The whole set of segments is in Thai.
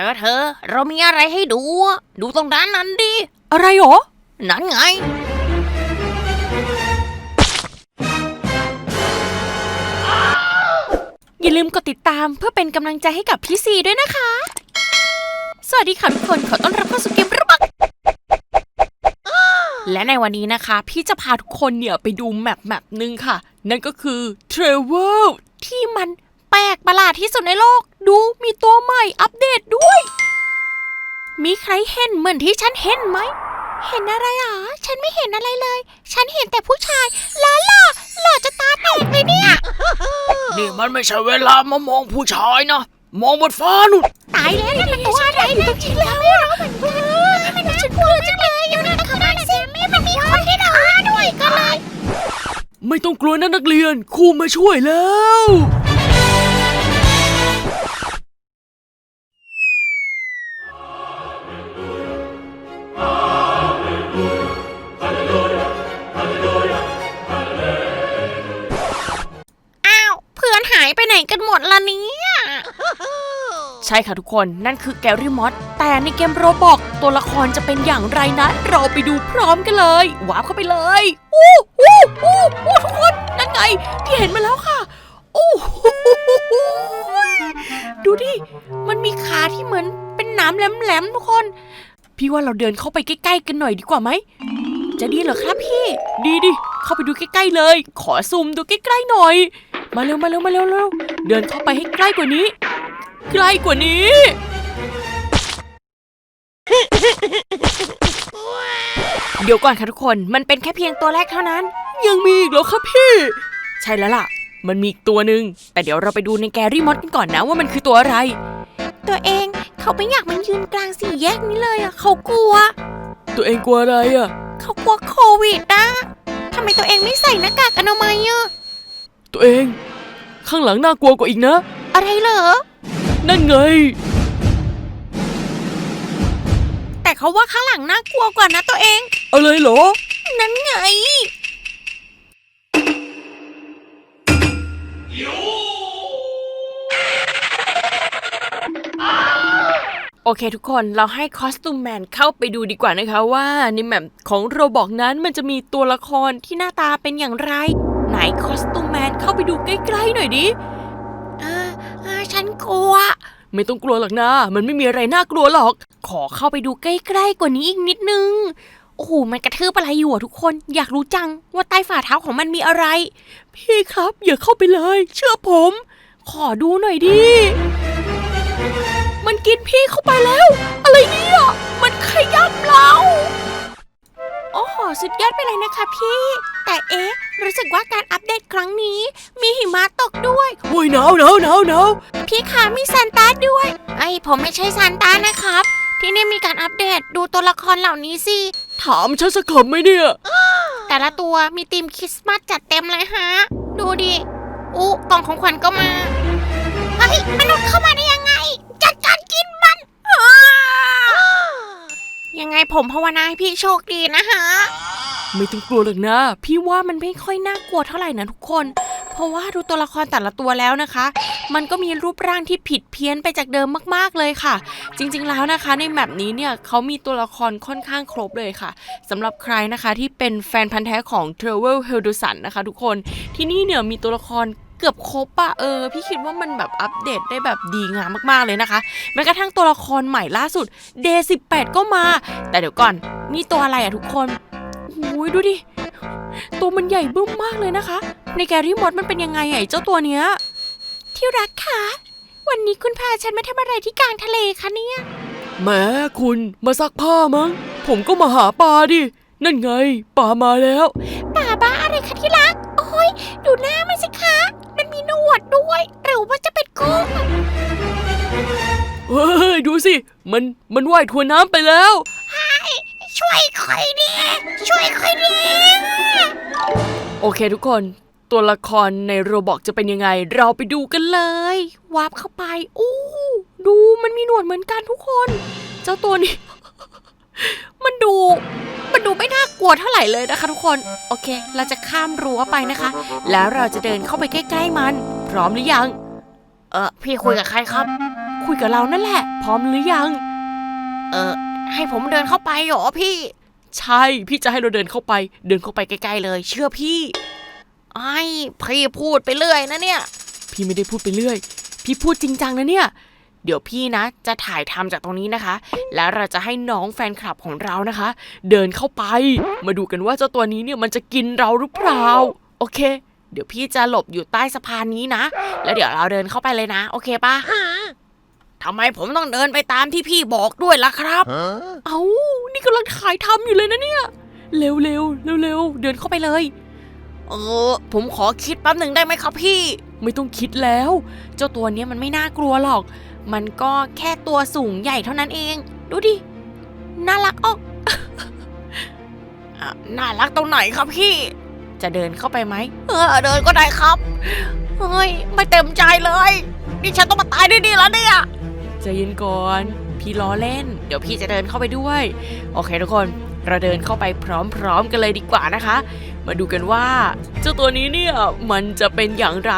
ธอเธอ เรามีอะไรให้ดูอะดูตรงด้านนั้นดิ อะไรหรอ นั้นไง อย่าลืมกดติดตามเพื่อเป็นกำลังใจให้กับพี่ซีด้วยนะคะ สวัสดีค่ะทุกคนขอต้อนรับเข้าสู่เกมระบักและในวันนี้นะคะ พี่จะพาทุกคนเนี่ยไปดูแมปแมปหนึ่งค่ะ นั่นก็คือ Travel ที่มันแปลกประหลาดที่สุดในโลก ดูมีตัวใหม่อัปเดตด้วย มีใครเห็นเหมือนที่ฉันเห็นไหม เห็นอะไรอะ ฉันไม่เห็นอะไรเลย ฉันเห็นแต่ผู้ชายล้าล่ะหล่อจะตาแตกเลยเนี่ย นี่มันไม่ใช่เวลามามองผู้ชายนะ มองบนฟ้านู่นตายแล้วนี่มันตัวอะไรนะจริงแล้วไม่รู้เหมือนกันมันฉันกลัวจังเลยยังไงเข้ามาสิไม่มันมีคนที่ด่าด้วยก็เลย ไม่ต้องกลัวนะนักเรียนครูมาช่วยแล้วอ้าว ใช่ค่ะทุกคนนั่นคือแกรี่มอสแต่ในเกมโรบอกตัวละครจะเป็นอย่างไรนะเราไปดูพร้อมกันเลยว้าวเข้าไปเลยอู้อู้อู้อู้ทุกคนนั่นไงที่เห็นมาแล้วค่ะโอ้โหดูดิมันมีขาที่เหมือนเป็นนามแหลมๆทุกคน พี่ว่าเราเดินเข้าไปใกล้ๆกันหน่อยดีกว่าไหมจะดีเหรอครับพี่ ดีดิเข้าไปดูใกล้ๆเลย ขอซูมดูใกล้ๆหน่อย มาเร็วมาเร็วมาเร็วเร็วเดินเข้าไปให้ใกล้กว่านี้ ใกล้กว่านี้ เดี๋ยวก่อนค่ะทุกคน มันเป็นแค่เพียงตัวแรกเท่านั้น ยังมีอีกเหรอครับพี่ ใช่แล้วล่ะ มันมีอีกตัวหนึ่ง แต่เดี๋ยวเราไปดูในแกรี่มอดกันก่อนนะว่ามันคือตัวอะไร ตัวเองเขาไม่อยากมายืนกลางสี่แยกนี้เลยอะเขากลัว ตัวเองกลัวอะไรอะ เขากลัวโควิดนะทำไมตัวเองไม่ใส่หน้ากากอนามัยอะตัวเอง ข้างหลังน่ากลัวกว่าอีกนะ อะไรเหรอ นั่นไง แต่เขาว่าข้างหลังน่ากลัวกว่านะตัวเองอะไรเหรอ นั้นไง โอเคทุกคนเราให้คอสตูมแมนเข้าไปดูดีกว่านะคะว่าในแมปของโรบอกนั้นมันจะมีตัวละครที่หน้าตาเป็นอย่างไร ไหนคอสตูมแมนเข้าไปดูใกล้ๆหน่อยดิเออเออฉัน กลัว ไม่ต้องกลัวหรอกนะ มันไม่มีอะไรน่ากลัวหรอก ขอเข้าไปดูใกล้ๆกว่านี้อีกนิดนึง โอ้โห มันกระทืบอะไรอยู่อะทุกคน อยากรู้จังว่าใต้ฝ่าเท้าของมันมีอะไร พี่ครับอย่าเข้าไปเลย เชื่อผม ขอดูหน่อยดิ มันกินพี่เข้าไปแล้ว อะไรเนี่ย มันขย้ำเรา โอ้โห สุดยอดไปเลยนะคะพี่ แต่เอ๊ะ รู้สึกว่าการอัปเดตครั้งนี้ มีหิมะตกด้วยโอ้ยหนาวหนาวหนาวหนาวพี่ขามีซานต้าด้วย ไอ้ผมไม่ใช่ซานต้านะครับ ที่นี่มีการอัปเดตดูตัวละครเหล่านี้สิ ถามฉันสักคำไหมเนี่ย แต่ละตัวมีธีมคริสต์มาสจัดเต็มเลยฮะ ดูดิอู้กล่องของขวัญก็มา เฮ้ยมนุษย์เข้ามาได้ยังไง จัดการกิน งไงผมภาวนาให้พี่โชคดีนะฮะไม่ต้องกลัวหรอกนะ พี่ว่ามันไม่ค่อยน่ากลัวเท่าไหร่นะทุกคน เพราะว่าดูตัวละครแต่ละตัวแล้วนะคะ มันก็มีรูปร่างที่ผิดเพี้ยนไปจากเดิมมากๆเลยค่ะ จริงๆแล้วนะคะในแมปนี้เนี่ยเขามีตัวละครค่อนข้างครบเลยค่ะสำหรับใครนะคะที่เป็นแฟนพันธ์แท้ของ t r a v e l h e l d u s o n นะคะ ทุกคนที่นี่เนี่ยมีตัวละคร เกือบครบอะเออ พี่คิดว่ามันแบบอัปเดตได้แบบดีงามมากๆเลยนะคะ แม้กระทั่งตัวละครใหม่ล่าสุด Day 18ก็มา แต่เดี๋ยวก่อนนี่ตัวอะไรอะทุกคนโอ้ยดูดิ ตัวมันใหญ่บึ้มมากเลยนะคะ ในแกรี่มอดมันเป็นยังไงอะไอ้เจ้าตัวเนี้ย ที่รักคะวันนี้คุณพาฉันมาทำอะไรที่กลางทะเลคะเนี่ย แหมคุณมาซักผ้ามั้ง ผมก็มาหาปลาดิ นั่นไงปลามาแล้ว ป่าบ้าอะไรคะที่รัก โอ้ยดูหน้ามันสิคะมันมีหน วดด้วย หรือว่าจะเป็นกุ้งเฮ้ยดูสิ มันมันว่ายทวนน้ำไปแล้ว ช่วยคอยดี ช่วยคอยดี โอเคทุกคน ตัวละครในโรบอกจะเป็นยังไง เราไปดูกันเลยวาบเข้าไป อู้ดูมันมีหนวดเหมือนกันทุกคน เจ้าตัวนี้ มันดู มันดูไม่น่ากลัวเท่าไหร่เลยนะคะทุกคน โอเค เราจะข้ามรั้วไปนะคะ แล้วเราจะเดินเข้าไปใกล้ ๆ มัน พร้อมหรือยัง เออพี่คุยกับใครครับ คุยกับเรานั่นแหละ พร้อมหรือยัง เออให้ผมเดินเข้าไปเหรอพี่ ใช่พี่จะให้เราเดินเข้าไป เดินเข้าไปใกล้ๆเลย เชื่อพี่ไอ้พี่พูดไปเรื่อยนะเนี่ย พี่ไม่ได้พูดไปเรื่อย พี่พูดจริงจังนะเนี่ย เดี๋ยวพี่นะ จะถ่ายทำจากตรงนี้นะคะ แล้วเราจะให้น้องแฟนคลับของเรานะคะ เดินเข้าไป มาดูกันว่าเจ้าตัวนี้เนี่ยมันจะกินเราหรือเปล่า โอเค เดี๋ยวพี่จะหลบอยู่ใต้สะพานนี้นะ แล้วเดี๋ยวเราเดินเข้าไปเลยนะ โอเคปะทำไมผมต้องเดินไปตามที่พี่บอกด้วยล่ะครับ เอานี่กำลังถ่ายทำอยู่เลยนะเนี่ย เร็วๆเร็วเร็วๆเดินเข้าไปเลย เออ ผมขอคิดแป๊บหนึ่งได้ไหมครับพี่ ไม่ต้องคิดแล้ว เจ้าตัวเนี้ยมันไม่น่ากลัวหรอก มันก็แค่ตัวสูงใหญ่เท่านั้นเอง ดูดิ น่ารักออกอะน่ารักตรงไหนครับพี่ จะเดินเข้าไปไหมเออเดินก็ได้ครับเฮ้ยไม่เต็มใจเลยนี่ฉันต้องมาตายด้วยดีแล้วเนี่ยใจเย็นก่อน พี่ล้อเล่น เดี๋ยวพี่จะเดินเข้าไปด้วย โอเคทุกคนเราเดินเข้าไปพร้อมๆกันเลยดีกว่านะคะ มาดูกันว่า เจ้าตัวนี้เนี่ยมันจะเป็นอย่างไร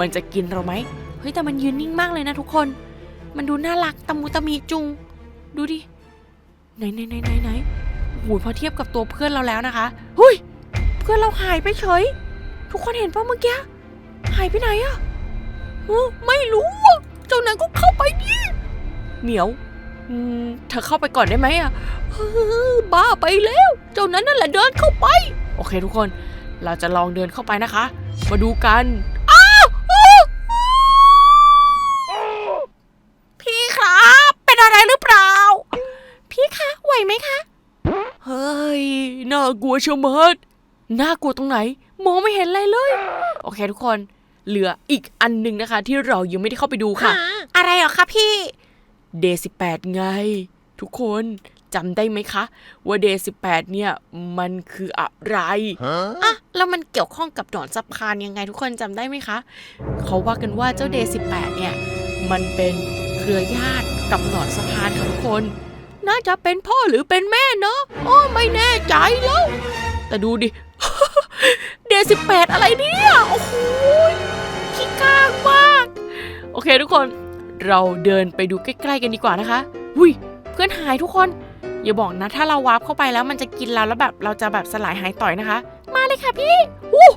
มันจะกินเราไหมเฮ้ยแต่มันยืนนิ่งมากเลยนะทุกคน มันดูน่ารักตะมูตะมีจุง ดูดิไหนไหนไหนไหนไหนโอ้โหพอเทียบกับตัวเพื่อนเราแล้วนะคะ หุย พื่อนเราหายไปเฉย ทุกคนเห็นป่ะเมื่อกี้หายไปไหนอะเออไม่รู้เจ้านั้นก็เข้าไปดิเหมียวเธอเข้าไปก่อนได้ไหมอะบ้าไปแล้ว เจ้านั้นนั่นแหละเดินเข้าไป โอเคทุกคน เราจะลองเดินเข้าไปนะคะ มาดูกันพี่ครับเป็นอะไรหรือเปล่า พี่คะไหวไหมคะ เฮ้ย น่ากลัวชะมัด น่ากลัวตรงไหน มองไม่เห็นอะไรเลย โอเคทุกคนเหลืออีกอันหนึ่งนะคะ ที่เรายังไม่ได้เข้าไปดูค่ะ อะไรเหรอคะพี่เดย์สิไง ทุกคนจำได้ไหมคะ ว่าเดย์สิเนี่ยมันคืออะไรอะแล้วมันเกี่ยวข้องกับหนอนสะพานยังไงทุกคนจำได้ไหมคะ เขาว่ากันว่าเจ้าเดย์สิเนี่ยมันเป็นเครือญาติกับหนอนสะพานค่ะทุกคน น่าจะเป็นพ่อหรือเป็นแม่เนาะอ้อไม่แน่ใจแล้ว แต่ดูดิ เดย์สิบแปดอะไรเนี่ย โอ้โหขี้กางมาก โอเคทุกคนเราเดินไปดูใกล้ๆกันดีกว่านะคะหุยเพื่อนหายทุกคน อย่าบอกนะ ถ้าเราวาร์ปเข้าไปแล้วมันจะกินเราแล้วแบบเราจะแบบสลายหายต่อยนะคะ มาเลยค่ะพี่วู้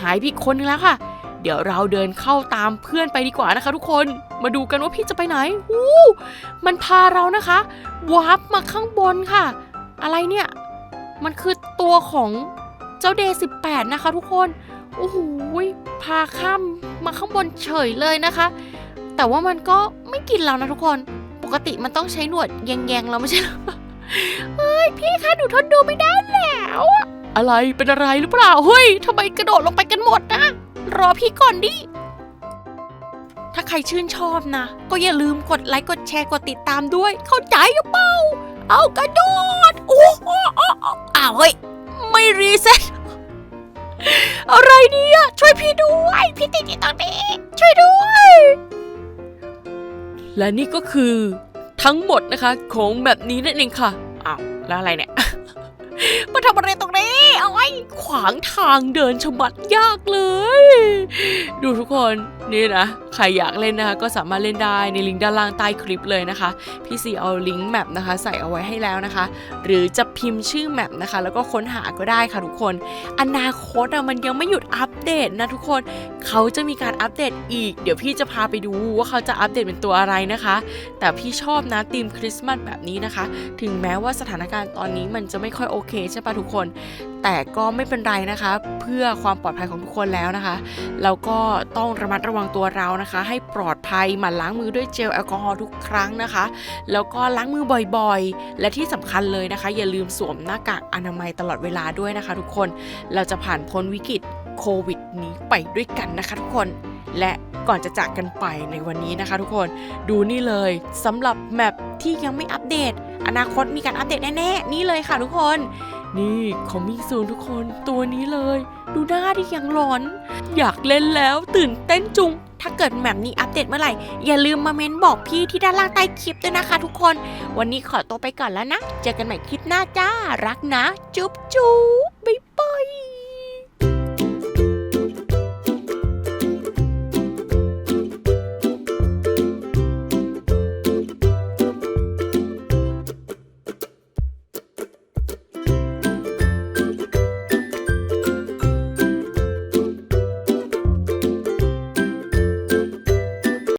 หายพี่คนนึงแล้วค่ะ เดี๋ยวเราเดินเข้าตามเพื่อนไปดีกว่านะคะ ทุกคนมาดูกันว่าพี่จะไปไหนวู้มันพาเรานะคะวาร์ปมาข้างบนค่ะ อะไรเนี่ย มันคือ ตัวของเจ้าเดย์สินะคะทุกคนโอ้โหพาข้ามมาข้างบนเฉยเลยนะคะ แต่ว่ามันก็ไม่กินเรานะทุกคน ปกติมันต้องใช้หนวดแยงๆเราไม่ใช่เหรอเฮ้ยพี่คะหนูทนดูไม่ได้แล้วอะอะไรเป็นอะไรหรือเปล่าเฮ้ยทำไมกระโดดลงไปกันหมดนะ รอพี่ก่อนดิถ้าใครชื่นชอบนะ ก็อย่าลืมกดไลค์กดแชร์กดติดตามด้วย เข้าใจหรือเปล่าเอากระโดดโอ้โห อ้าวเฮ้ย ไม่รีเซ็ตอะไรเนี่ย ช่วยพี่ด้วย พี่ติดอยู่ตรงนี้ ช่วยด้วย และนี่ก็คือทั้งหมดนะคะ ของแบบนี้นั่นเองค่ะอ้าวแล้วอะไรเนี่ยมาทำอะไรตรงนี้เอาไว้ขวางทางเดินชมัดยากเลย ดูทุกคนนี่นะใครอยากเล่นนะคะก็สามารถเล่นได้ในลิงก์ด้านล่างใต้คลิปเลยนะคะ พี่ซีเอาลิงก์แมปนะคะ ใส่เอาไว้ให้แล้วนะคะ หรือจะพิมพ์ชื่อแมปนะคะ แล้วก็ค้นหาก็ได้ค่ะทุกคน อนาคตอะมันยังไม่หยุดอัปเดตนะทุกคนเขาจะมีการอัปเดตอีก เดี๋ยวพี่จะพาไปดูว่าเขาจะอัปเดตเป็นตัวอะไรนะคะ แต่พี่ชอบนะธีมคริสต์มาสแบบนี้นะคะ ถึงแม้ว่าสถานการณ์ตอนนี้มันจะไม่ค่อยโอเคใช่ปะทุกคน แต่ก็ไม่เป็นไรนะคะ เพื่อความปลอดภัยของทุกคนแล้วนะคะเราก็ต้องระมัดระวังตัวเรานะคะ ให้ปลอดภัยหมั่นล้างมือด้วยเจลแอลกอฮอล์ทุกครั้งนะคะ แล้วก็ล้างมือบ่อยๆ และที่สำคัญเลยนะคะ อย่าลืมสวมหน้ากากอนามัยตลอดเวลาด้วยนะคะ ทุกคนเราจะผ่านพ้นวิกฤตโควิดนี้ไปด้วยกันนะคะ ทุกคนและก่อนจะจากกันไปในวันนี้นะคะ ทุกคนดูนี่เลยสำหรับแมปที่ยังไม่อัปเดต อนาคตมีการอัปเดตแน่ๆนี่เลยค่ะทุกคน นี่ขอมมิ่งซูนทุกคนตัวนี้เลย ดูหน้าที่ยังหลอน อยากเล่นแล้วตื่นเต้นจุง ถ้าเกิดแมปนี้อัปเดตเมื่อไหร่ อย่าลืมมาเม้นบอกพี่ที่ด้านล่างใต้คลิปด้วยนะคะทุกคน วันนี้ขอตัวไปก่อนแล้วนะ เจอกันใหม่คลิปหน้าจ้า รักนะ จุ๊บจุ๊บบ๊ายบาย